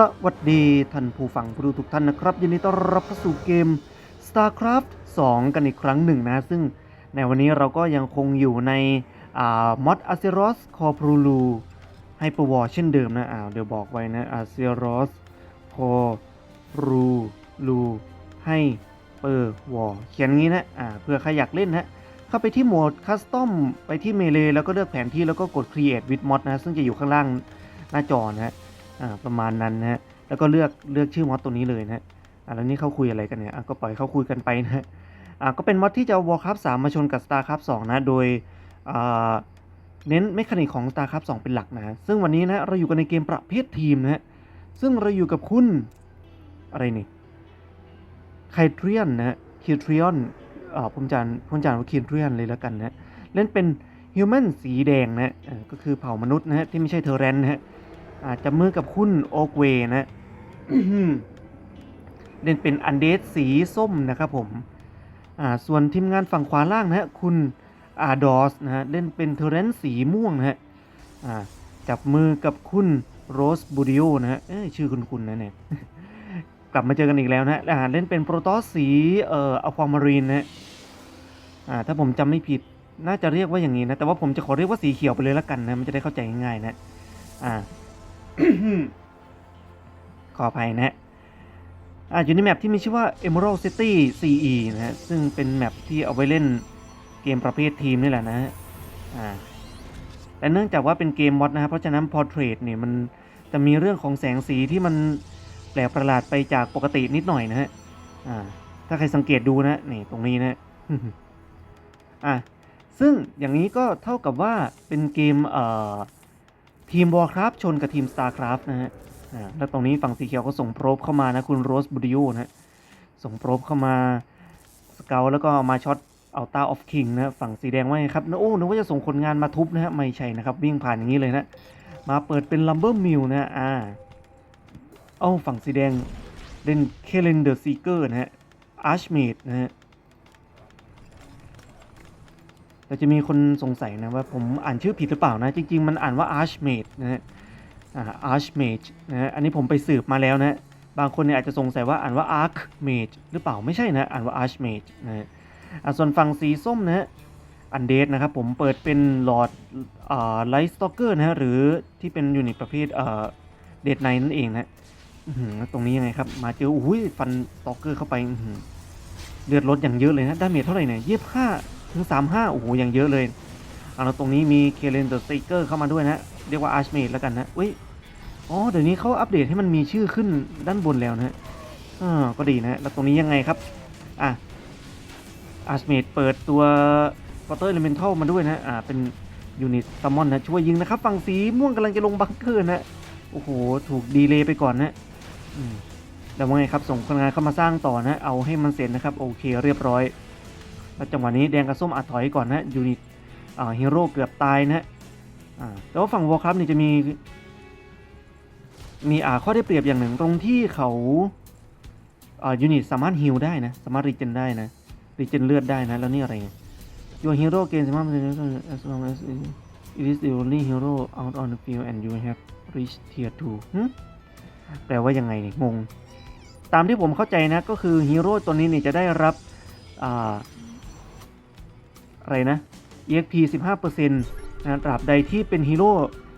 สวัสดีท่านผู้ฟังผู้ดูทุกท่านนะครับ ยินดีต้อนรับเข้าสู่เกม StarCraft 2 กันอีกครั้งหนึ่งนะ ซึ่งในวันนี้เราก็ยังคงอยู่ในมอด a z e r o s c o p r u l u ให้ประวอเช่นเดิมนะอ้าวเดี๋ยวบอกไว้นะ a z e r o s c o p r u l u ให้เปอร์วอเขียนงี้นะอ่าเพื่อใครอยากเล่นนะเข้าไปที่โหมด Custom ไปที่ Melee แล้วก็เลือกแผนที่แล้วก็กด Create with Mod นะซึ่งจะอยู่ข้างล่างหน้าจอนะฮะ ประมาณนั้นนะฮะแล้วก็เลือกเลือกชื่อมอดตัวนี้เลยนะฮะอ่าแล้วนี่เขาคุยอะไรกันเนี่ยอะก็ปล่อยเขาคุยกันไปนะฮะอ่าก็เป็นมอดที่จะเอา Warcraft 3มาชนกับ Starcraft 2นะโดยอ่าเน้นเมคานิกของ Starcraft 2 เป็นหลักนะ ซึ่งวันนี้นะเราอยู่กันในเกมประเภททีมนะฮะซึ่งเราอยู่กับคุณ อะไรนี่ไคเทรียนนะฮะคิเทรียนอ่าผมจานผมจานว่าคิเทรียนเลยแล้วกันนะ เล่นเป็นฮิวแมนสีแดงนะฮะก็คือเผ่ามนุษย์นะฮะที่ไม่ใช่เทอร์เรนนะฮะ อาจจะมือกับคุณโอเกเวนะเล่นเป็นอันเดสสีส้มนะครับผม อ่า ส่วนทีมงานฝั่งขวาล่างนะฮะ คุณอาดอสนะฮะ เล่นเป็นเทอร์เรนสีม่วงนะฮะ อ่า จับมือกับคุณโรสบูดิโอนะฮะ เอ้ยชื่อคุณคุณนะเนี่ย กลับมาเจอกันอีกแล้วนะฮะเล่นเป็นโปรโตสสี เอ่ออความารีนนะฮะ อ่า ถ้าผมจำไม่ผิด น่าจะเรียกว่าอย่างนี้นะ แต่ว่าผมจะขอเรียกว่าสีเขียวไปเลยละกันนะ มันจะได้เข้าใจง่ายๆนะ อ่า ขออภัยนะฮะอ่าอยู่ในแมปที่มีชื่อว่า Emerald City CE นะฮะ ซึ่งเป็นแมปที่เอาไว้เล่นเกมประเภททีมนี่แหละนะฮะอ่าแต่เนื่องจากว่าเป็นเกมมอดนะครับ เพราะฉะนั้น Portrait เนี่ยมันจะมีเรื่องของแสงสีที่มันแปลกประหลาดไปจากปกตินิดหน่อยนะฮะ อ่า ถ้าใครสังเกตดูนะนี่ตรงนี้นะอ่าซึ่งอย่างนี้ก็เท่ากับว่าเป็นเกมเอ่อ ทีม Warcraft ชนกับทีม Starcraft นะฮะแล้วตรงนี้ฝั่งสีเขียวก็ส่งโปรบเข้ามานะคุณโรสบูดิโอนะส่งโปรบเข้ามาสเกลแล้วก็มาช็อตเอาตาออฟคิงนะฝั่งสีแดงว่าไงครับนะโอ้นึกว่าจะส่งคนงานมาทุบนะฮะไม่ใช่นะครับ วิ่งผ่านอย่างนี้เลยนะ มาเปิดเป็นลัมเบอร์มิลนะฮะอ่าเอ้าฝั่งสีแดงเล่นเคเลนเดอร์ซีเกอร์นะฮะอาร์ชเมดนะฮะ แต่จะมีคนสงสัยนะว่าผมอ่านชื่อผิดหรือเปล่านะ จริง ๆ มันอ่านว่า Archmage นะฮะอา Archmage นะฮะอันนี้ผมไปสืบมาแล้วนะบางคนเนี่ยอาจจะสงสัยว่าอ่านว่า Archmage หรือเปล่าไม่ใช่นะอ่านว่า Archmage นะฮะส่วนฝั่งสีส้มนะฮะอันเดสนะครับผมเปิดเป็นหลอดไลท์สตอกเกอร์นะฮะหรือที่เป็นยูนิตประเภทเดดไนนั่นเองนะตรงนี้ยังไงครับ มาเจออุ้ยฟันสตอกเกอร์เข้าไปเลือดลดอย่างเยอะเลยนะดาเมจเท่าไหร่เนี่ยยี่สิบห้า ถึงสามห้าโอ้โหอย่างเยอะเลยเอาแล้วตรงนี้มีเคเลนเดอร์สติกเกอร์เข้ามาด้วยนะ เรียกว่าอาร์ชเมดแล้วกันนะอุ้ยอ๋อเดี๋ยวนี้เขาอัปเดตให้มันมีชื่อขึ้นด้านบนแล้วนะฮะอ่าก็ดีนะแล้วตรงนี้ยังไงครับอะอาร์ชเมดเปิดตัววอเตอร์เลเมนทัลมาด้วยนะอ่าเป็นยูนิตซัมมอนนะช่วยยิงนะครับฝั่งสีม่วงกำลังจะลงบังเกอร์นะโอ้โหถูกดีเลย์ไปก่อนนะแล้วว่าไงครับส่งคนงานเข้ามาสร้างต่อนะ เอาให้มันเสร็จนะครับ โอเคเรียบร้อย แล้วจังหวะนี้แดงกับส้มอัดถอยก่อนนะยูนิตฮีโร่เกือบตายนะอ่าแต่ว่าฝั่งวอลคัพนี่จะมีมีอ่าข้อได้เปรียบอย่างหนึ่งตรงที่เขาอ่ายูนิตสามารถฮิลได้นะสามารถรีเจนได้นะรีเจนเลือดได้นะแล้วนี่อะไรไง Your hero gain สามารถ as long as it is the only hero out on the field and you have reached tier 2หึแปลว่ายังไงเนี่ยงง ตามที่ผมเข้าใจนะก็คือฮีโร่ตัวนี้เนี่ยจะได้รับ อะไรนะ EXP 15%นะตราบใดที่เป็นฮีโร่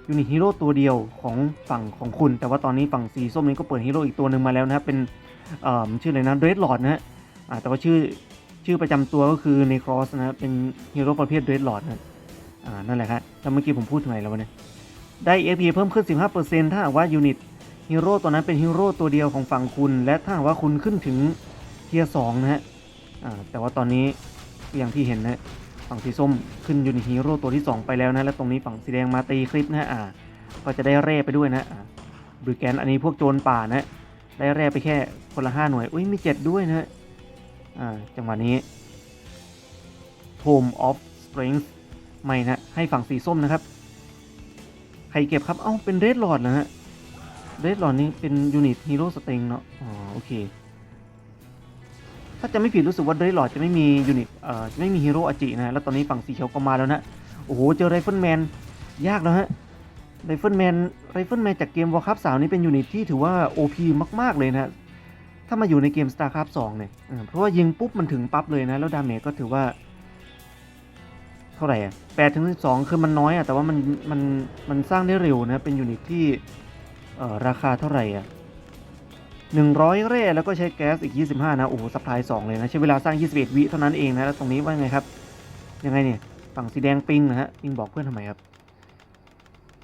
ยูนิตฮีโร่ตัวเดียวของฝั่งของคุณ แต่ว่าตอนนี้ฝั่งสีส้มนี้ก็เปิดฮีโร่อีกตัวหนึ่งมาแล้วนะครับ เป็นชื่ออะไรนะเรดลอดนะฮะแต่ว่าชื่อชื่อประจำตัวก็คือเนครอสนะเป็นฮีโร่ประเภทเรดลอดนะนั่นแหละครับแล้วเมื่อกี้ผมพูดถึงไหนแล้ววะเนี่ยได้ EXP เพิ่มขึ้น 15%ถ้าหากว่ายูนิตฮีโร่ตัวนั้นเป็นฮีโร่ตัวเดียวของฝั่งคุณ และถ้าหากว่าคุณขึ้นถึงเทียร์สองนะฮะแต่ว่าตอนนี้อย่างที่เห็นนะ ฝั่งสีส้มขึ้นยูนิตฮีโร่ตัวที่ 2 ไปแล้วนะ และตรงนี้ฝั่งสีแดงมาตีคลิปนะอ่าก็จะได้แร่ไปด้วยนะอ่าบริแกนอันนี้พวกโจรป่านะ ได้แร่ไปแค่คนละ 5 หน่วย อุ้ยมี 7 ด้วยนะอ่าจังหวะนี้ Tome of Strength ไม่นะ ให้ฝั่งสีส้มนะครับ ใครเก็บครับ เอ้า เป็นเรดลอดนะฮะเรดลอดนี้เป็นยูนิตฮีโร่สเต็งเนาะอ๋อโอเค ถ้าจะไม่ผิดรู้สึกว่าเดรหลอดจะไม่มียูนิตเอ่อจะไม่มีฮีโร่อาจินะแล้วตอนนี้ฝั่งสีเขียวก็มาแล้วนะโอ้โหเจอไรเฟิลแมนยากแล้วฮะไรเฟิลแมนไรเฟิลแมนจากเกม Warcraft 3นี่เป็นยูนิตที่ถือว่า OP มาก ๆ เลยนะถ้ามาอยู่ในเกม StarCraft 2เนี่ยเพราะว่ายิงปุ๊บมันถึงปั๊บเลยนะ แล้วดาเมจก็ถือว่า เท่าไหร่อะ8ถึง12คือมันน้อยอะแต่ว่ามันมันมันสร้างได้เร็วนะเป็นยูนิตที่เอ่อราคาเท่าไหร่อะ 100 เร่แล้วก็ใช้แก๊สอีก 25 นะ โอ้โหสปาย2เลยนะ ใช้เวลาสร้าง 21 วิเท่านั้นเองนะ แล้วตรงนี้ว่าไงครับ ยังไงเนี่ย ฝั่งสีแดงปิงนะฮะปิงบอกเพื่อนทำไมครับ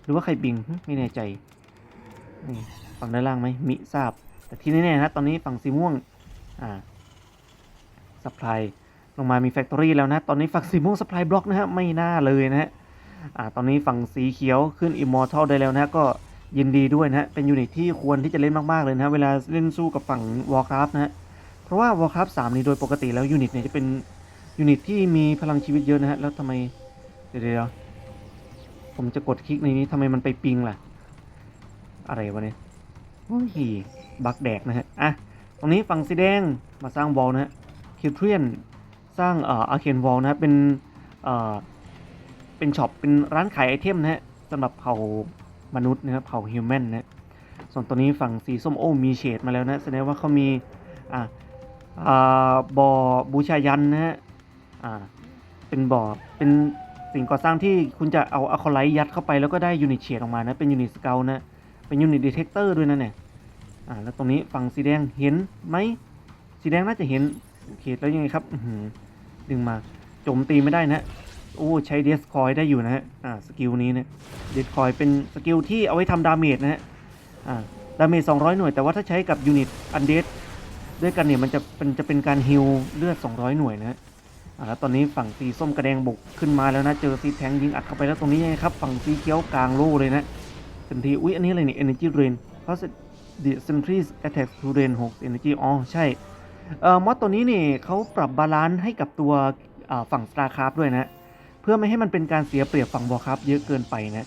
หรือว่าใครปิง ไม่แน่ใจ นี่ฝั่งด้านล่างไหมมิทราบ แต่ที่แน่ๆนะตอนนี้ฝั่งสีม่วง อ่าสปายลงมามีแฟคทอรี่แล้วนะ ตอนนี้ฝั่งสีม่วงสปายบล็อกนะฮะ ไม่น่าเลยนะฮะ อ่า ตอนนี้ฝั่งสีเขียวขึ้นอิมมอร์ทัลได้แล้วนะก็ ยินดีด้วยนะฮะ เป็นยูนิตที่ควรที่จะเล่นมาก ๆ เลยนะฮะ เวลาเล่นสู้กับฝั่ง Warcraft นะฮะ เพราะว่า Warcraft 3 นี่โดยปกติแล้วยูนิตเนี่ยจะเป็นยูนิตที่มีพลังชีวิตเยอะนะฮะ แล้วทำไม เดี๋ยวผมจะกดคลิกในนี้ทำไมมันไปปิงล่ะ อะไรวะเนี่ยโอ้ยบักแดกนะฮะ อะ ตรงนี้ฝั่งสีแดงมาสร้างวอลนะฮะคิวเทรียนสร้างเอ่ออาเคนวอลนะฮะ เป็นเอ่อเป็นช็อปเป็นร้านขายไอเทมนะฮะสำหรับเผ่า มนุษย์นะครับเผ่าฮิวแมนนะส่วนตัวนี้ฝั่งสีส้มโอ้มีเฉดมาแล้วนะแสดงว่าเขามีอ่าอ่าบ่อบูชายันนะฮะอ่าเป็นบ่อเป็นสิ่งก่อสร้างที่คุณจะเอาอะคอไลท์ยัดเข้าไปแล้วก็ได้ยูนิตเฉดออกมานะเป็นยูนิตสเกลนะเป็นยูนิตดีเทคเตอร์ด้วยนะเนี่ยอ่าแล้วตรงนี้ฝั่งสีแดงเห็นไหมสีแดงน่าจะเห็นโอเคแล้วยังไงครับดึงมาโจมตีไม่ได้นะ โอ้ใช้เดสคอยได้อยู่นะฮะ อ่าสกิลนี้เนี่ยเดสคอยเป็นสกิลที่เอาไว้ทำดาเมจนะฮะ อ่าดาเมจ200 หน่วย แต่ว่าถ้าใช้กับยูนิตอันเดสด้วยกันเนี่ยมันจะเป็นจะเป็นการฮิลเลือด 200 หน่วยนะฮะอ่าแล้วตอนนี้ฝั่งสีส้มกระแดงบุกขึ้นมาแล้วนะเจอสีแทงยิงอัดเข้าไปแล้วตรงนี้ยังไงครับฝั่งสีเขียวกลางโล่เลยนะเต็มทีอุ๊ยอันนี้อะไรเนี่ย energy drain เพราะ the sentries attack to drain 6 energy อ๋อใช่เอ่อมอดตัวนี้เนี่ยเขาปรับบาลานซ์ให้กับตัวฝั่ง StarCraft ด้วยนะ เพื่อไม่ให้มันเป็นการเสียเปรียบฝั่ง Warcraft เยอะเกินไปนะ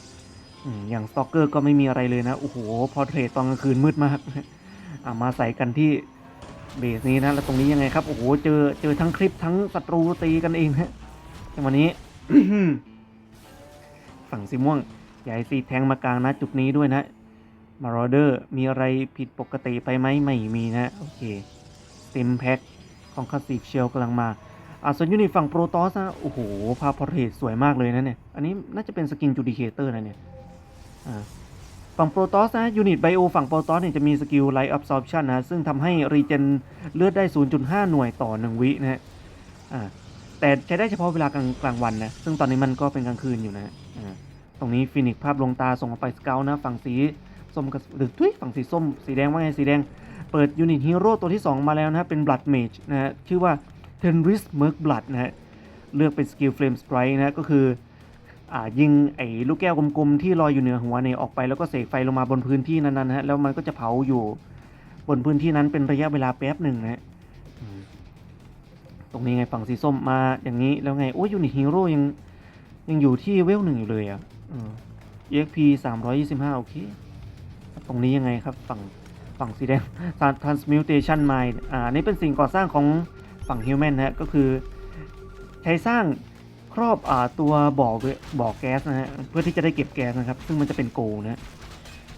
อย่าง Stalker ก็ไม่มีอะไรเลยนะ โอ้โห พอเทรดตอนกลางคืนมืดมากอามาใส่กันที่เบสนี้นะ แล้วตรงนี้ยังไงครับ โอ้โห เจอเจอทั้งคลิปทั้งศัตรูตีกันเองฮะจังหวะนี้ฝั่งสีม่วงใหญ่สีแทงมากลางนะ จุดนี้ด้วยนะ มารอเดอร์มีอะไรผิดปกติไปไหมไม่มีนะ โอเคสติมแพ็คของคาสิกเชลกำลังมา อ่าส่วนยูนิตฝั่งโปรตอสนะโอ้โหภาพพอร์เทรตสวยมากเลยนะเนี่ย อันนี้น่าจะเป็นสกินจูดิเคเตอร์นะเนี่ยอ่าฝั่งโปรตอสนะยูนิตไบโอฝั่งโปรตอสเนี่ยจะมีสกิลไลท์อับซอร์ t ชันนะซึ่งทำให้รีเจนเลือดได้ 0.5 หน่วยต่อ 1 วินะฮะอ่าแต่ใช้ได้เฉพาะเวลากลางกลางวันนะ ซึ่งตอนนี้มันก็เป็นกลางคืนอยู่นะฮะอ่าตรงนี้ฟินิกภาพลงตาส่งออกไปสเกลนะฝั่งสีส้มกับหรือทุยฝั่งสีส้มสีแดงว่าไงสีแดงเปิดยูนิตฮีโร่ตัวที่ 2 มาแล้วนะฮะเป็นบลัดเมจนะฮะชื่อว่า เทนริสเมิร์กบลัดนะฮะเลือกเป็นสกิลเฟลมสไ r ร t นะฮะก็คืออยิงไอ้ลูกแก้วกลมๆที่ลอยอยู่เหนือหัวเนี่ยออกไปแล้วก็เสกไฟลงมาบนพื้นที่นั้นๆนะฮะแล้วมันก็จะเผาอยู่บนพื้นที่นั้นเป็นระยะเวลาแป๊บหนึ่งนะฮะตรงนี้ไงฝั่งสีส้มมาอย่างนี้แล้วไงโอ้ยยูนิฮีโร่ยังยังอยู่ที่เวลหนึ่งอยู่เลยอะเออ EXP 325 โอเค ตรงนี้ยังไงครับ ฝั่งฝั่งสีแดง Transmutation Mind อ่าอันนี่เป็นสิ่งก่อสร้างของ ฝั่ง Human นะฮะก็คือใช้สร้างครอบอตัวบ่อบ่อแก๊สนะฮะเพื่อที่จะได้เก็บแก๊สนะครับ ซึ่งมันจะเป็นโกลนะ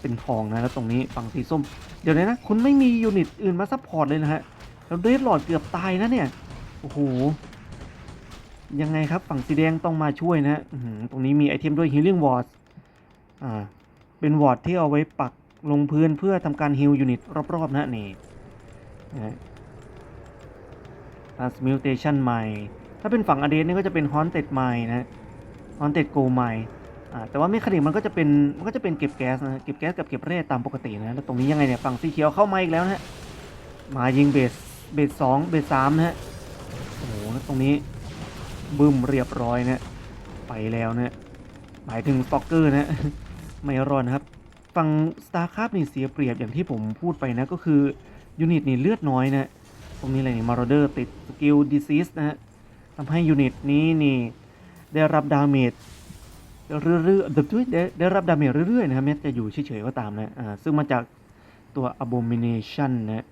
เป็นทองนะแล้วตรงนี้ฝั่งสีส้ม เดี๋ยวนี้นะ คุณไม่มียูนิตอื่นมาซัพพอร์ตเลยนะฮะแล้วเดดหลอดเกือบตายนะเนี่ยโอ้โหยังไงครับฝั่งสีแดงต้องมาช่วยนะฮะตรงนี้มีไอเทมด้วย Healing Ward อ่าเป็นวอร์ดที่เอาไว้ปักลงพื้นเพื่อทำการฮิลยูนิตรอบๆนะนี่นะ Transmutation Mine ถ้าเป็นฝั่งอเดนนี่ก็จะเป็น Haunted Mine นะ Haunted Gold Mine อ่แต่ว่าเมคานิกมันก็จะเป็นมันก็จะเป็นเก็บแก๊สนะเก็บแก๊สกับเก็บแร่ตามปกตินะแล้วตรงนี้ยังไงเนี่ยฝั่งสีเขียวเข้ามาอีกแล้วนะฮะมายิงเบสเบสสองเบสสามนะฮะโอ้โหแล้วตรงนี้บึ้มเรียบร้อยนะไปแล้วนะหมายถึงสต็อกเกอร์นะไม่รอดนะครับฝั่ง StarCraft นี่เสียเปรียบอย่างที่ผมพูดไปนะก็คือยูนิตนี่เลือดน้อยนะ ตรงนี้อะไรนี่มาร์เดอร์ติดสกิลดิซิสนะฮะทำให้ยูนิตนี้นี่ได้รับดาเมจเรื่อยๆได้ได้ได้รับดาเมจเรื่อยๆนะครับแม้จะอยู่เฉยๆก็ตามนะอ่าซึ่งมาจากตัว Abomination นะ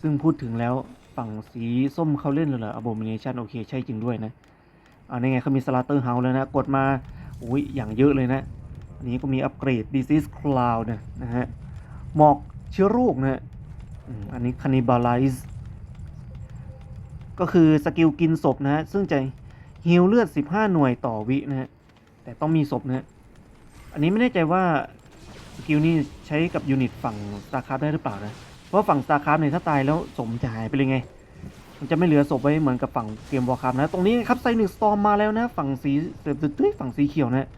ซึ่งพูดถึงแล้วฝั่งสีส้มเขาเล่นเลยเหรอ Abomination โอเค ใช่จริงด้วยนะอ่านี่ไงเขามี Slaughter House แล้วนะ กดมาอุ้ยอย่างเยอะเลยนะ อันนี้ก็มีอัปเกรด disease cloud นะนะฮะหมอกเชื้อโรคนะฮะอันนี้ cannibalize ก็คือสกิลกินศพนะฮะซึ่งจะฮิลเลือด 15 หน่วยต่อวินะฮะแต่ต้องมีศพนะฮะอันนี้ไม่แน่ใจว่าสกิลนี้ใช้กับยูนิตฝั่ง StarCraft ได้หรือเปล่านะเพราะฝั่ง StarCraft เนี่ยถ้าตายแล้วสมจะหายไปเลยไง มันจะไม่เหลือศพไว้เหมือนกับฝั่งเกม Warcraft นะ ตรงนี้ครับไซนิกสตอมมาแล้วนะ ฝั่งสีเดือดฝั่งสีเขียวนะ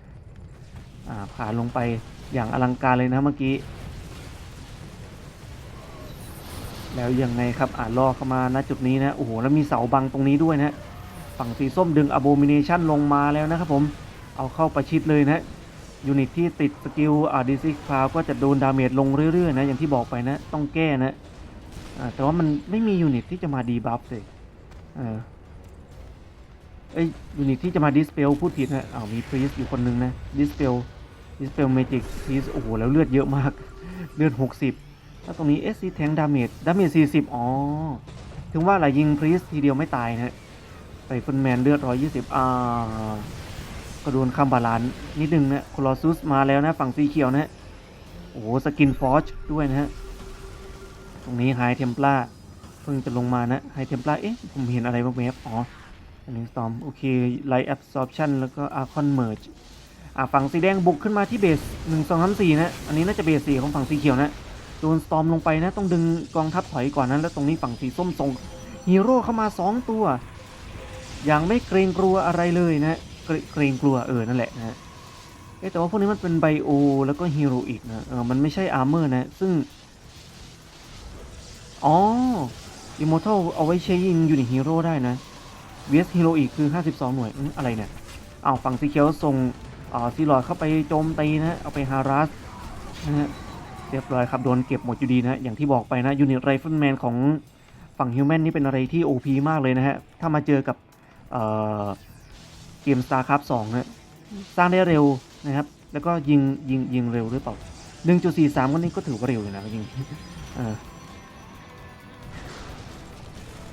อ่าผ่านลงไปอย่างอลังการเลยนะเมื่อกี้ แล้วยังไงครับอ่าล่อเข้ามาณจุดนี้นะโอ้โหแล้วมีเสาบังตรงนี้ด้วยนะฝั่งสีส้มดึง Abomination ลงมาแล้วนะครับผมเอาเข้าประชิดเลยนะยูนิตที่ติดสกิลอ่าดิซิคาวก็จะโดนดาเมจลงเรื่อยๆนะอย่างที่บอกไปนะต้องแก้นะแต่ว่ามันไม่มียูนิตที่จะมาดีบัฟเลยเออเอ้ยยูนิตที่จะมาดิสเปลพูดผิดนะอ้าวมีพรีสอยู่คนหนึงนะดิสเปลดิสเปลเมจิกพรีสโอ้โหแล้วเลือดเยอะมาก เลือด 60 แล้วตรงนี้ SC แทงดาเมจดาเมจ40 อ๋อ ถึงว่าหลายยิงพรีสทีเดียวไม่ตายนะไปฟุนแมนเลือด 120 อ่าก็โดนข้ามบาลานนิดนึงนะโคลอซุสมาแล้วนะ ฝั่งสีเขียวนะ โอ้โห สกินฟอร์จด้วยนะฮะ ตรงนี้ไฮเทมปลาเพิ่งจะลงมานะไฮเทมปลาเอ๊ะ ผมเห็นอะไรบ้างไหมครับอ๋ออันนี้สตอม โอเคไลท์แอบซอ p ชันแล้วก็อาร์คอนเมิร์จอ่าฝั่งสีแดงบุกขึ้นมาที่เบสหนึ่งสองสามสี่นะ อันนี้น่าจะเบสสี่ของฝั่งสีเขียวนะ โดนสตอมลงไปนะต้องดึงกองทัพถอยก่อนนะแล้วตรงนี้ฝั่งสีส้มส่งฮีโร่เข้ามาสองตัว อย่างไม่เกรงกลัวอะไรเลยนะเกรเกรงกลัวเออนั่นแหละนะแต่ว่าพวกนี้มันเป็นไบโอแล้วก็ฮีโร่อีกนะเออมันไม่ใช่อาร์เมอร์นะ ซึ่ง อ๋ออิมมอร์ทัลเอาไว้ใช้ยิงยูนิตฮีโร่ได้นะเวสฮีโร่อีกคือ 52 หน่วยอะไรเนี่ยเอาฝั่งสีเขียวส่งอ่าซีลอดเข้าไปโจมตีนะ เอาไปฮารัสนะฮะ เรียบร้อยครับ โดนเก็บหมดอยู่ดีนะอย่างที่บอกไปนะยูนิตไรเฟิลแมนของฝั่งฮิวแมนนี่เป็นอะไรที่ OP มากเลยนะฮะ ถ้ามาเจอกับเเกม StarCraft 2นะสร้างได้เร็วนะครับ แล้วก็ยิงยิงยิงเร็วหรือเปล่า 1.43ก็นี่ก็ถือว่าเร็วเลยนะจริง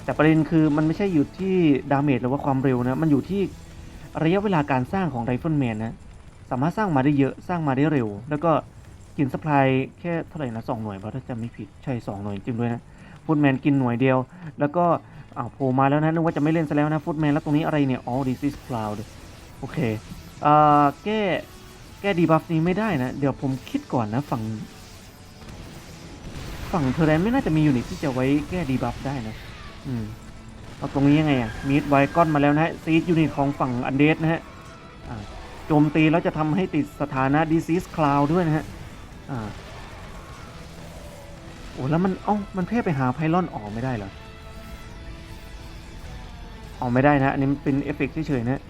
แต่ประเด็นคือมันไม่ใช่อยู่ที่ดาเมจหรือว่าความเร็วนะ มันอยู่ที่ระยะเวลาการสร้างของไรเฟิลแมนนะ สามารถสร้างมาได้เยอะ สร้างมาได้เร็ว แล้วก็ กินสปายแค่เท่าไหร่นะสองหน่วยเพราะถ้าจำไม่ผิดใช่สองหน่วยจริงด้วยนะฟุตแมนกินหน่วยเดียว แล้วก็อ่าวโผล่มาแล้วนะนึกว่าจะไม่เล่นซะแล้วนะฟุตแมนแล้วตรงนี้อะไรเนี่ยอ๋อ disease cloud โอเคอ่าแก้แก้ดีบัฟนี้ไม่ได้นะ เดี๋ยวผมคิดก่อนนะฝั่งฝั่งเทอร์แรนไม่น่าจะมียูนิตที่จะไว้แก้ดีบัฟได้นะ อืมเอาตรงนี้ยังไงอะมีดไวก้อนมาแล้วนะฮะซีดยูนิตของฝั่งอันเดสนะฮะโจมตีแล้วจะทำให้ติดสถานะ disease cloud ด้วยนะฮะ อ่า โอ้แล้วมัน เอ้า มันเพ่ไปหาไพลอนออกไม่ได้เหรอ ออกไม่ได้นะ อันนี้มันเป็นเอฟเฟกต์เฉยๆนะ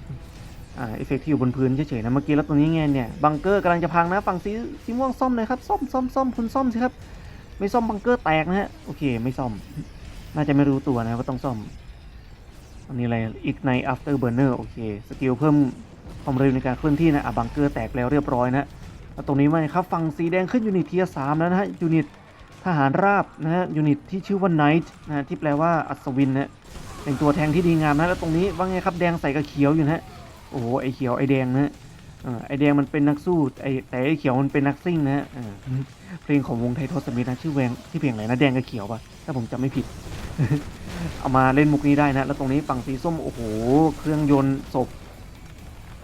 อ่า เอฟเฟกต์ที่อยู่บนพื้นเฉยๆนะ เมื่อกี้แล้วตรงนี้ไงเนี่ย บังเกอร์กำลังจะพังนะ ฝั่งสีสีม่วงซ่อมเลยครับ ซ่อมซ่อมซ่อมคุณซ่อมสิครับ ไม่ซ่อมบังเกอร์แตกนะฮะ โอเค ไม่ซ่อม น่าจะไม่รู้ตัวนะว่าต้องซ่อม อันนี้อะไร ignite after burner โอเค สกิลเพิ่มความเร็วในการเคลื่อนที่นะอะบังเกอร์แตกแล้วเรียบร้อยนะ ตรงนี้มาครับฝั่งสีแดงขึ้นยูนิตเทียสามแล้วนะฮะยูนิตทหารราบนะฮะยูนิตที่ชื่อว่า Knight นะฮะที่แปลว่าอัศวินนะเป็นตัวแทงที่ดีงามนะแล้วตรงนี้ว่าไงครับแดงใส่กับเขียวอยู่นะฮะโอ้โหไอเขียวไอแดงนะฮะไอแดงมันเป็นนักสู้ไอแต่ไอเขียวมันเป็นนักซิ่งนะฮะเพลงของวงไททอสมิธนะชื่อแวงที่เพลงอะไรนะแดงกับเขียวปะถ้าผมจำไม่ผิด เอามาเล่นมุกนี้ได้นะ แล้วตรงนี้ฝั่งสีส้มโอ้โห เครื่องยนต์ศพ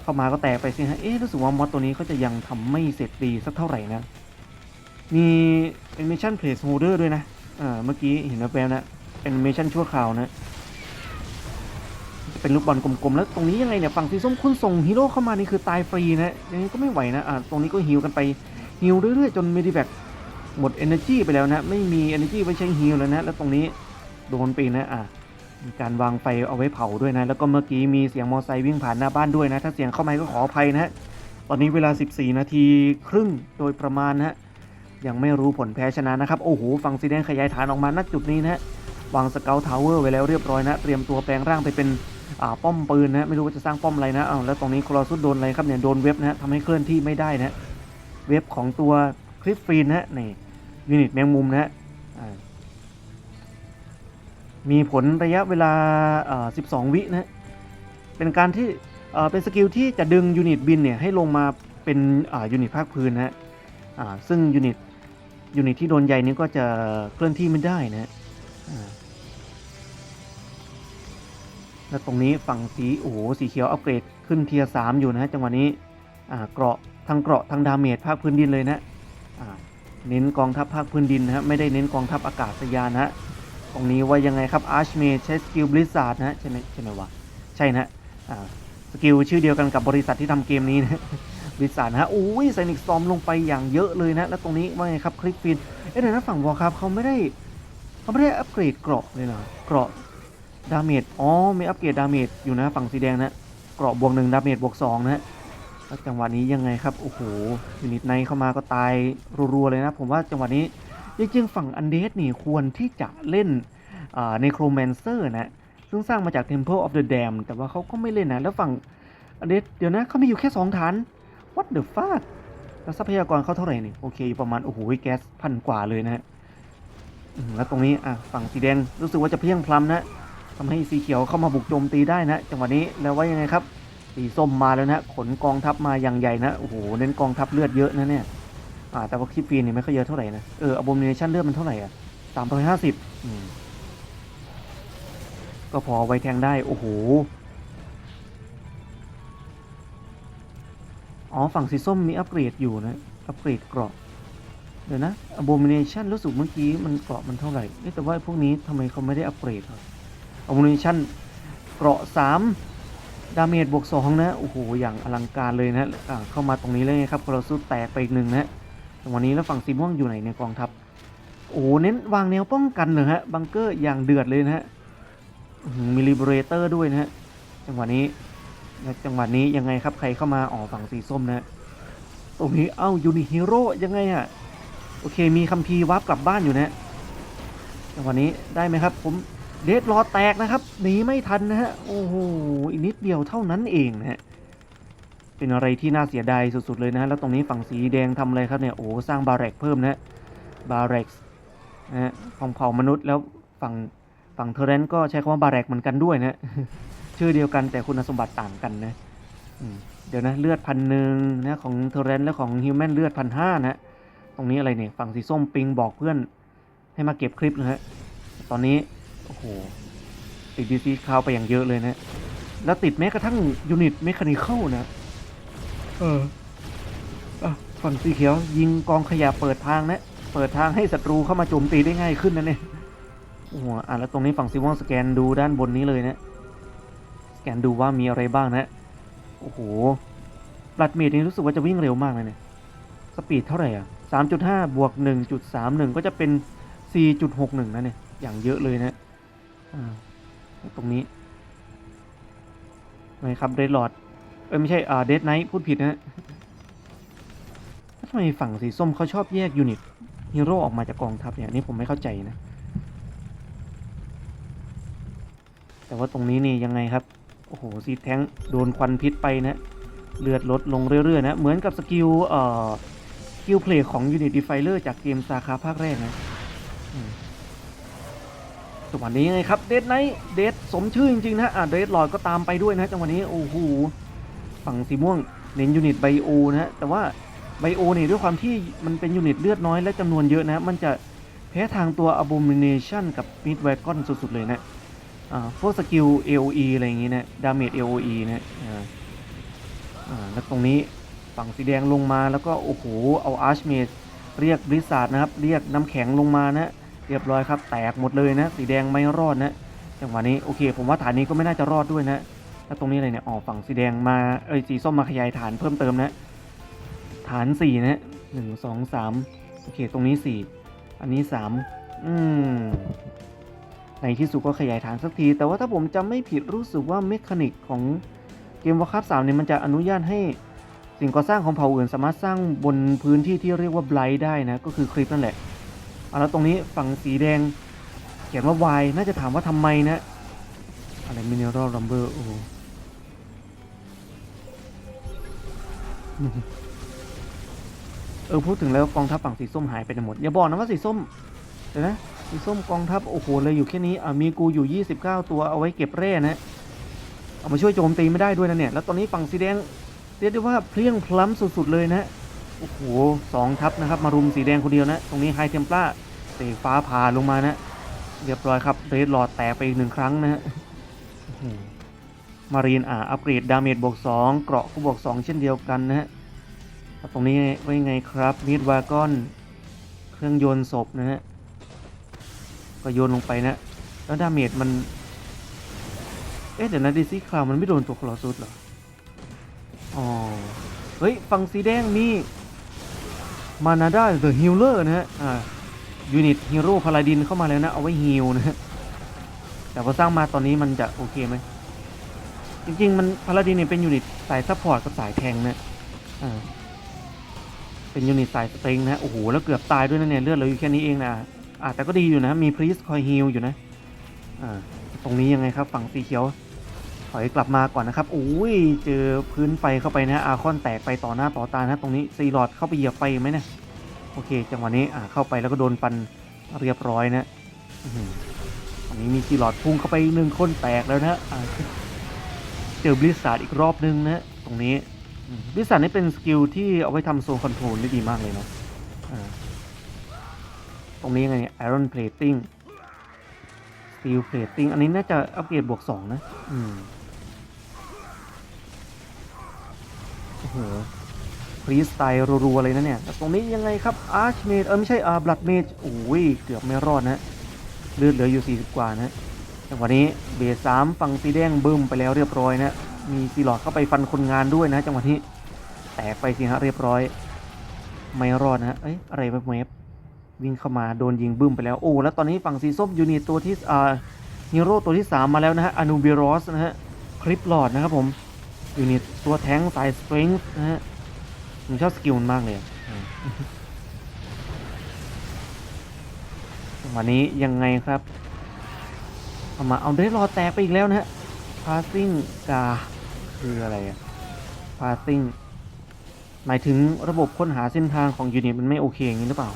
เข้ามาก็แตกไปสิฮะ เอ๊ะรู้สึกว่ามอดตัวนี้เขาจะยังทำไม่เสร็จดีสักเท่าไหร่นะ มี animation placeholder ด้วยนะ อ่า เมื่อกี้เห็นแวบๆนะ animation ชั่วคราวนะจะเป็นลูกบอลกลมๆ แล้วตรงนี้ยังไงเนี่ย ฝั่งสีส้มคุณส่งฮีโร่เข้ามานี่คือตายฟรีนะย่างนี้ก็ไม่ไหวนะ อ่า ตรงนี้ก็ฮิวกันไปฮิวเรื่อยๆ จนเมดิแบกหมด energy ไปแล้วนะ ไม่มี energy ไว้ใช้ฮิวแล้วนะ แล้วตรงนี้โดนไปนะ อ่า มีการวางไฟเอาไว้เผาด้วยนะ แล้วก็เมื่อกี้มีเสียงมอไซค์วิ่งผ่านหน้าบ้านด้วยนะ ถ้าเสียงเข้ามาก็ขออภัยนะฮะ ตอนนี้เวลา 14 นาทีครึ่งโดยประมาณนะฮะ ยังไม่รู้ผลแพ้ชนะนะครับ โอ้โห ฝั่งสีแดงขยายฐานออกมาณจุดนี้นะฮะ วางสเกลทาวเวอร์ไว้แล้วเรียบร้อยนะ เตรียมตัวแปลงร่างไปเป็นป้อมปืนนะ ไม่รู้ว่าจะสร้างป้อมอะไรนะอ้าวแล้วตรงนี้คลอสุดโดนอะไรครับเนี่ย โดนเว็บนะฮะทำให้เคลื่อนที่ไม่ได้นะ เว็บของตัวคลิฟฟีนนะฮะ นี่ยูนิตแมงมุมนะฮะ มีผลระยะเวลา 12 วินะเป็นการที่เป็นสกิลที่จะดึงยูนิตบินเนี่ยให้ลงมาเป็นยูนิตภาคพื้นนะฮะซึ่งยูนิตยูนิตที่โดนใยนี้ก็จะเคลื่อนที่ไม่ได้นะฮะแล้วตรงนี้ฝั่งสีโอ้โหสีเขียวอัปเกรดขึ้นเทียร์สามอยู่นะฮะจังหวะนี้เกราะทางเกราะทางดาเมจภาคพื้นดินเลยนะเน้นกองทัพภาคพื้นดินนะฮะไม่ได้เน้นกองทัพอากาศยานนะฮะ รงนี้ว่ายังไงครับอาร์ชเมใช้สกิลบลิซาร์ดนะฮะใช่ไหมใช่ไหมวะใช่นะสกิลชื่อเดียวกันกับบริษัทที่ทำเกมนี้นะบริษัทนะฮะอุ้ยไซนิกซอมลงไปอย่างเยอะเลยนะ แล้วตรงนี้ว่าไงครับคลิกฟินเอ๊ะเดี๋ยวนะฝั่งวอลครับเขาไม่ได้เขาไม่ได้อัปเกรดเกราะเลยเหรอเกราะดาเมจอ๋อมีอัปเกรดดาเมจอยู่นะฝั่งสีแดงนะเกราะบวกหนึ่งดาเมจบวกสองนะแล้วจังหวะนี้ยังไงครับโอ้โหยูนิตในเข้ามาก็ตายรัวๆเลยนะ ผมว่าจังหวะนี้ จริงๆ ฝั่งอันเดสนี่ควรที่จะเล่นในโครแมนเซอร์นะ ซึ่งสร้างมาจาก Temple of the Dam แต่ว่าเขาก็ไม่เล่นนะ แล้วฝั่งอันเดสเดี๋ยวนะเขามีอยู่แค่2ฐาน What the fuck แล้วทรัพยากรเขาเท่าไหร่นี่ โอเคอยู่ประมาณ โอ้โหแก๊สพันกว่าเลยนะฮะแล้วตรงนี้อะฝั่งสีแดงรู้สึกว่าจะเพียงพล้ำนะทำให้สีเขียวเข้ามาบุกโจมตีได้นะ จังหวะนี้แล้วว่ายังไงครับสีส้มมาแล้วนะขนกองทัพมาอย่างใหญ่นะโอ้โหเน้นกองทัพเลือดเยอะนะเนี่ยาแต่ว่าคลิปฟีนนี่ไม่ค่อยเยอะเท่าไหร่นะ เออ abomination เลือดมันเท่าไหร่อะสามร้อยห้าสิบก็พอไว้แทงได้ โอ้โห อ๋อ ฝั่งสีส้มมีอัปเกรดอยู่นะ อัปเกรดเกราะ เดี๋ยวนะ abomination รู้สึกเมื่อกี้มันเกราะมันเท่าไหร่เอ๊ะแต่ว่าพวกนี้ทำไมเขาไม่ได้อัปเกรดครับ abomination เกราะ3ดาเมจบวก2นะ โอ้โห อย่างอลังการเลยนะเข้ามาตรงนี้เลยครับคอร์สุดแตกไปอีกหนึ่งนะ จังหวะนี้แล้วฝั่งสีม่วงอยู่ไหนในกองทัพ โอ้โหเน้นวางแนวป้องกันเลยฮะ บังเกอร์อย่างเดือดเลยนะฮะมีลิเบรเตอร์ด้วยนะฮะ จังหวะนี้จังหวะนี้ยังไงครับใครเข้ามาอ๋อฝั่งสีส้มนะ ตรงนี้เอ้ายูนิฮีโร่ยังไงอะโอเคมีคัมภีร์วับกลับบ้านอยู่นะฮะจังหวะนี้ได้ไหมครับ ผมเดดรอแตกนะครับหนีไม่ทันนะฮะโอ้โหอีกนิดเดียวเท่านั้นเองนะฮะ เป็นอะไรที่น่าเสียดายสุดๆเลยนะฮะแล้วตรงนี้ฝั่งสีแดงทำอะไรครับเนี่ยโอ้สร้างบาร์เรกเพิ่มนะฮะบาร์เรกนะฮะของเผ่ามนุษย์แล้วฝั่งฝั่งเทเรนต์ก็ใช้คำว่าบาแรกเหมือนกันด้วยนะชื่อเดียวกันแต่คุณสมบัติต่างกันนะเดี๋ยวนะเลือดพันหนึ่งนะของเทเรนต์และของฮิวแมนเลือดพันห้านะตรงนี้อะไรเนี่ยฝั่งสีส้มปิงบอกเพื่อนให้มาเก็บคลิปนะฮะตอนนี้โอ้โหติดดีซีคาวไปอย่างเยอะเลยนะแล้วติดแม้กระทั่งยูนิตเมคานิเคอลนะ เอออะฝั่งสีเขียว ยิงกองขยะเปิดทางนะ เปิดทางให้ศัตรูเข้ามาโจมตีได้ง่ายขึ้นนะเนี่ยโอ้โหอะแล้วตรงนี้ฝั่งซิวองสแกนดูด้านบนนี้เลยนะ สแกนดูว่ามีอะไรบ้างนะ โอ้โหบลัดเมดนี่รู้สึกว่าจะวิ่งเร็วมากเลยเนี่ยสปีดเท่าไหร่อะสามจุดห้าบวกหนึ่งจุดสามหนึ่งก็จะเป็นสี่จุดหกหนึ่งนะเนี่ย อย่างเยอะเลยนะอ่าตรงนี้ไงครับเดดลอด เอ้ยไม่ใช่อ่าเดดไนท์พูดผิดนะฮะทำไมฝั่งสีส้มเขาชอบแยกยูนิตฮีโร่ออกมาจากกองทัพเนี่ยอันนี่ผมไม่เข้าใจนะ แต่ว่าตรงนี้นี่ยังไงครับ โอ้โหซีแท้งโดนควันพิษไปนะเลือดลดลงเรื่อยๆนะ เหมือนกับสกิลเอ่อสกิลเพลย์ของ Unit Defiler จากเกมซาคาภาคแรกนะจังหวะนี้ยังไงครับ เดดไนท์เดดสมชื่อจริงๆนะอะเดดลอยก็ตามไปด้วยนะจังหวะนี้ โอ้โห ฝั่งสีม่วงเน้นยูนิตไบโอนะฮะแต่ว่าไบโอเนี่ยด้วยความที่มันเป็นยูนิตเลือดน้อยและจำนวนเยอะนะมันจะแพ้ทางตัว Abomination กับ Mid Wagon สุดๆ เลยนะอ่าพวกสกิล AOE อะไรอย่างงี้นะดาเมจ AOE นะอ่าอ่าแล้วตรงนี้ฝั่งสีแดงลงมาแล้วก็ โอ้โห เอาอาร์ชเมดเรียกบริษัทนะครับ เรียกน้ำแข็งลงมานะเรียบร้อยครับ แตกหมดเลยนะ สีแดงไม่รอดนะ จังหวะนี้ โอเค ผมว่าฐานนี้ก็ไม่น่าจะรอดด้วยนะ แล้วตรงนี้อะไรเนี่ยอ๋อฝั่งสีแดงมาเอ้ยสีส้มมาขยายฐานเพิ่มเติมนะ ฐานสี่นะหนึ่งสองสามโอเคตรงนี้สี่อันนี้สามอืมในที่สุดก็ขยายฐานสักที แต่ว่าถ้าผมจำไม่ผิดรู้สึกว่าเมคานิกของเกมวอร์คราฟสามเนี่ยมันจะอนุญาตให้สิ่งก่อสร้างของเผ่าอื่นสามารถสร้างบนพื้นที่ที่เรียกว่าไบลท์ได้นะ ก็คือคลิปนั่นแหละเอาแล้วตรงนี้ฝั่งสีแดง เขียนว่า Y น่าจะถามว่าทำไมนะ อะไรมิเนอรัลลัมเบอร์โอ้ เออพูดถึงแล้วกองทัพฝั่งสีส้มหายไปหมดอย่าบอกนะว่าสีส้มเดี๋ยวนะสีส้มกองทัพโอ้โหเลยอยู่แค่นี้อ่ามีกูอยู่ 29 ตัวเอาไว้เก็บแร่นะ เอามาช่วยโจมตีไม่ได้ด้วยนะเนี่ย แล้วตอนนี้ฝั่งสีแดงเรียกได้ว่าเพลียงพล้ำสุดๆเลยนะโอ้โหสองทัพนะครับ มารุมสีแดงคนเดียวนะ ตรงนี้ไฮเทมปลาเตะฟ้าผ่าลงมานะ เรียบร้อยครับเรดหลอดแตกไปอีกหนึ่งครั้งนะฮะ มารีนอ่าอัปเกรดดาเมจบวก2เกราะก็บวก 2 เช่นเดียวกันนะฮะแล้วตรงนี้ไว้ไงครับมิดวากอนเครื่องโยนศพนะฮะก็โยนลงไปนะ แล้วดาเมจมัน เอ๊ะเดี๋ยวนะดิซี่คลาวมันไม่โดนตัวคลอสุดเหรออ๋อเฮ้ยฝั่งสีแดงมีมานาดาเดอะฮิลเลอร์นะฮะอ่ายูนิตฮีโร่พาลาดินเข้ามาแล้วนะ เอาไว้ฮิลนะฮะแต่พอสร้างมาตอนนี้มันจะโอเคไหม จริง ๆ มันพาลาดินเนี่ยเป็นยูนิตสายซัพพอร์ตกับสายแทงนะอ่าเป็นยูนิตสายสเตรงนะโอ้โหแล้วเกือบตายด้วยนะเนี่ยเลือดเหลือยู่แค่นี้เองนะอ่าแต่ก็ดีอยู่นะ มีพรีสคอยฮิลอยู่นะอ่าตรงนี้ยังไงครับฝั่งสีเขียวถอยกลับมาก่อนนะครับโอ้ยเจอพื้นไฟเข้าไปนะอาคอนแตกไปต่อหน้าต่อตานะตรงนี้ซีลอดเข้าไปเหยียบไฟไหมเนี่ยโอเคจังหวะนี้อ่าเข้าไปแล้วก็โดนฟันเรียบร้อยนะอันนี้มีซีลอดพุ่งเข้าไปอีกหนึ่งคนแตกแล้วนะอ่า เจอบลิสซาร์ดอีกรอบนึงนะตรงนี้บลิสซาร์ดนี่เป็นสกิลที่เอาไว้ทำโซนคอนโทรลได้ดีมากเลยนะตรงนี้ยังไงไอรอนเพลตติ้งสตีลเพลตติ้งอันนี้น่าจะอัปเกรดบวกสองนะ อืมโอ้โหฟรีสไตล์รัวๆเลยนะเนี่ยแต่ตรงนี้ยังไงครับอาร์ชเมดเออไม่ใช่อาบลัดเมจโอ้ย เกือบไม่รอดนะ เลือดเหลืออยู่ 40 กว่านะ จังหวะนี้เบสสามฝั่งสีแดงบึ้มไปแล้วเรียบร้อยนะ มีซีหลอดเข้าไปฟันคนงานด้วยนะ จังหวะนี้แตกไปสิฮะเรียบร้อย ไม่รอดนะเอ้ยอะไรแบบเวฟวิ่งเข้ามาโดนยิงบึ้มไปแล้วโอ้แล้วตอนนี้ฝั่งสีส้มยูนิตตัวที่อ่าฮีโร่ตัวที่ 3 มาแล้วนะฮะอนูเบรอสนะฮะคลิปหลอดนะครับผมยูนิตตัวแท้งสายสเตร n งนะฮะผมชอบสกิลมันมากเลยอะอืมจังหวะนี้ยังไงครับ เอามาเอาเดรรอแตกไปอีกแล้วนะฮะ passing กาคืออะไรอะ passing หมายถึงระบบค้นหาเส้นทางของยูนิตมันไม่โอเคอย่างนี้หรือเปล่า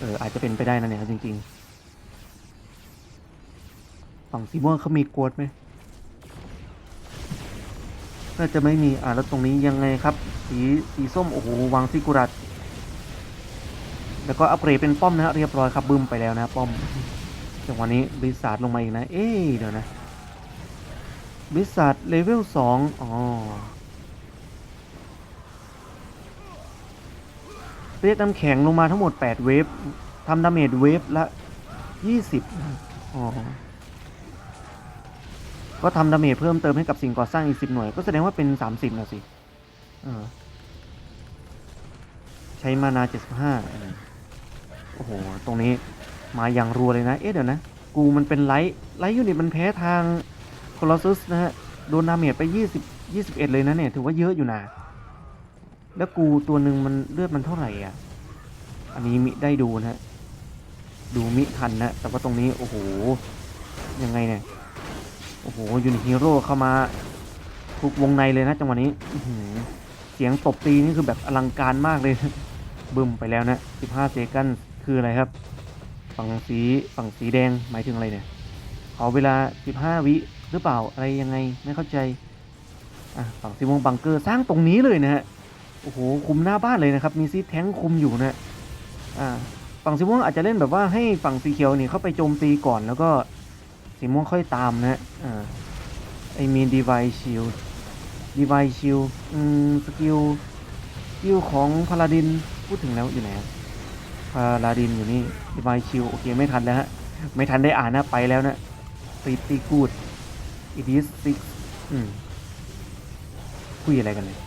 เอออาจจะเป็นไปได้นะเนี่ยจริงๆ ฝั่งซีม่วงเขามีกวดไหมน่าจะไม่มีอ่าแล้วตรงนี้ยังไงครับ สีสีส้มโอ้โหวางซิกุรัตแล้วก็อัปเกรดเป็นป้อมนะฮะเรียบร้อยครับบึ้มไปแล้วนะป้อม จังหวะนี้บริษัทลงมาอีกนะ เอ๊เดี๋ยวนะบริษัทเลเวลสองอ๋อ เรียกน้ำแข็งลงมาทั้งหมด 8 เวฟทำดาเมจเวฟละ 20 อ๋อ ก็ทำดาเมจเพิ่มเติมให้กับสิ่งก่อสร้างอีก 10 หน่วย ก็แสดงว่าเป็น 30นะสิใช้มานา 75 โอ้โห ตรงนี้ มาอย่างรัวเลยนะ เอ๊ะเดี๋ยวนะ กูมันเป็นไลท์ไลท์ยูนิตมันแพ้ทางโคลอสซุสนะฮะ โดนดาเมจไป 20 21 เลยนะเนี่ย ถือว่าเยอะอยู่นะ แล้วกูตัวหนึ่งมันเลือดมันเท่าไหร่อะ อันนี้มิได้ดูนะฮะ ดูมิทันนะ แต่ว่าตรงนี้ โอ้โห ยังไงเนี่ย โอ้โหยูนิฮีโร่เข้ามาทุกวงในเลยนะจังหวะนี้อืเสียงตบตีนี่คือแบบอลังการมากเลย บึ้มไปแล้วนะ 15 เซกันคืออะไรครับ ฝั่งสีฝั่งสีแดงหมายถึงอะไรเนี่ยขอเวลา 15 วิหรือเปล่าอะไรยังไงไม่เข้าใจอะฝั่งสีม่วงบังเกอร์สร้างตรงนี้เลยนะฮะโอ้โหคุมหน้าบ้านเลยนะครับ มีซีแท้งคุมอยู่นะอ่าฝั่งสีม่วงอาจจะเล่นแบบว่าให้ฝั่งสีเขียวนี่เข้าไปโจมตีก่อนแล้วก็สีม่วงค่อยตามนะฮะอ่าไอมีดีไวชิลดีไวชิลอืมสกิลสกิลของพาลาดินพูดถึงแล้วอยู่ไหนะ พาลาดินอยู่นี่ดีไวชิลโอเคไม่ทันแล้วฮะ ไม่ทันได้อ่านนะไปแล้วนะตีตีกูดอีดิสซิกอืมคุยอะไรกันเลย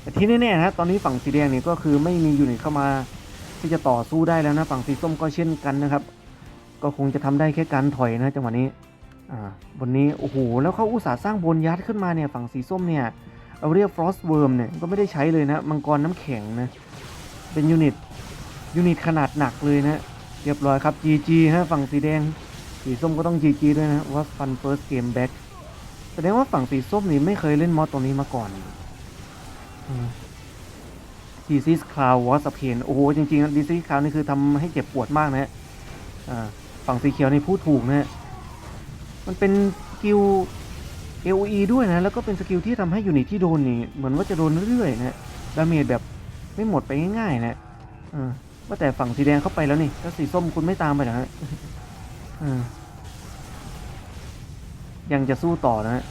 แต่ที่แน่ๆนะตอนนี้ฝั่งสีแดงเนี่ยก็คือไม่มียูนิตเข้ามาที่จะต่อสู้ได้แล้วนะ ฝั่งสีส้มก็เช่นกันนะครับ ก็คงจะทำได้แค่การถอยนะจังหวะนี้ อ่าบนนี้โอ้โหแล้วเขาอุตส่าห์สร้างบนยัดขึ้นมาเนี่ยฝั่งสีส้มเนี่ยเอาเรียกฟรอสเวิร์มเนี่ยก็ไม่ได้ใช้เลยนะมังกรน้ำแข็งนะเป็นยูนิต ยูนิตขนาดหนักเลยนะเรียบร้อยครับ GG ฮะฝั่งสีแดง สีส้มก็ต้อง GG ด้วยนะว่าฟัน first game back แสดงว่าฝั่งสีส้มนี่ไม่เคยเล่นมอสตรงนี้มาก่อนดีซิสคลาววอสเพนโอ้โห จริงๆดีซิสคลาวนี่คือทำให้เจ็บปวดมากนะอ่าฝั่งสีเขียวนี่พูดถูกนะฮะมันเป็นสกิล AOE ด้วยนะ แล้วก็เป็นสกิลที่ทำให้ยูนิตที่โดนนี่ เหมือนว่าจะโดนเรื่อยๆนะดาเมจแบบไม่หมดไปง่ายๆนะเออ ว่าแต่ฝั่งสีแดงเข้าไปแล้วนี่แล้วสีส้มคุณไม่ตามไปเหรอฮะยังจะสู้ต่อนะฮะ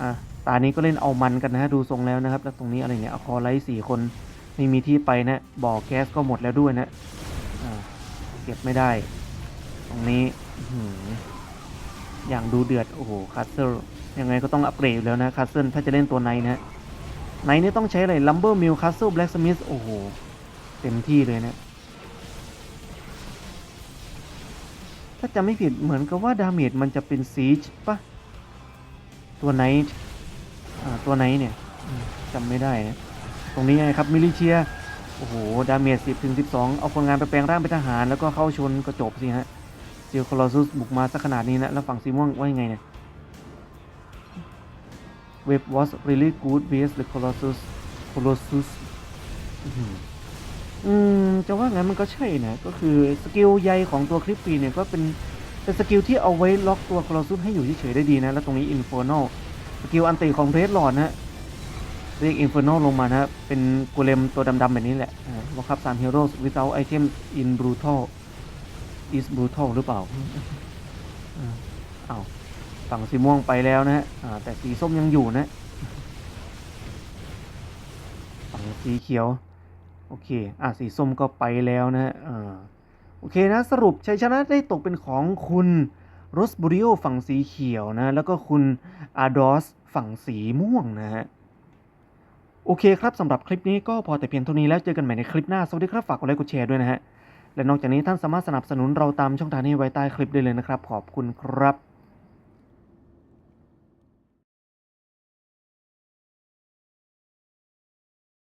อะตานี้ก็เล่นเอามันกันนะฮะดูทรงแล้วนะครับ แล้วตรงนี้อะไรเนี่ยเอาคอไลท์สี่คนไม่มีที่ไปนะบ่อแก๊สก็หมดแล้วด้วยนะเก็บไม่ได้ ตรงนี้อย่างดูเดือด โอ้โหคัสเซิลยังไงก็ต้องอัปเกรดแล้วนะคัสเซิลถ้าจะเล่นตัวไนนะไนนี่ต้องใช้อะไรลัมเบอร์มิลคัสเซิลแบล็กสมิธโอ้โห เต็มที่เลยเนะถ้าจำไม่ผิดเหมือนกับว่าดาเมจมันจะเป็นซีจปะตัวไนท์ตัวไนท์เนี่ยจำไม่ได้นะตรงนี้ไงครับมิลิเชียโอ้โห ดาเมจ10ถึง12 เอาคนงานไปแปลงร่างเป็นทหาร แล้วก็เข้าชนก็จบสิฮะเจอคอลอซุสบุกมาสักขนาดนี้นะ แล้วฝั่งซีม่วงว่ายังไงเนี่ย Wave was really good vs the Colossus Colossus อื้อหือ อืมจะว่างั้นมันก็ใช่นะ ก็คือสกิลใยของตัวคลิปปีเนี่ยก็เป็นเป็นสกิลที่เอาไว้ล็อกตัวคลอซุสให้อยู่เฉยๆได้ดีนะ แล้วตรงนี้ Infernal สกิลอันติของเรดลอดนะเรียก Inferno ลงมานะ เป็นกูเลมตัวดำๆแบบนี้แหละวอลคับสาม Heroes without items in brutal is brutal หรือเปล่าอ้าวฝั่งสีม่วงไปแล้วนะฮะแต่สีส้มยังอยู่นะฝั่งสีเขียว อเค อะ สีส้มก็ไปแล้วนะฮะอ่าโอเคนะ สรุปชัยชนะได้ตกเป็นของคุณโรสบูริโอฝั่งสีเขียวนะ แล้วก็คุณอาดอสฝั่งสีม่วงนะฮะ โอเคครับสำหรับคลิปนี้ก็พอแต่เพียงเท่านี้แล้วเจอกันใหม่ในคลิปหน้า สวัสดีครับ ฝากกดไลค์กดแชร์ด้วยนะฮะ และนอกจากนี้ท่านสามารถสนับสนุนเราตามช่องทางนี้ไว้ใต้คลิปได้เลยนะครับ ขอบคุณครับ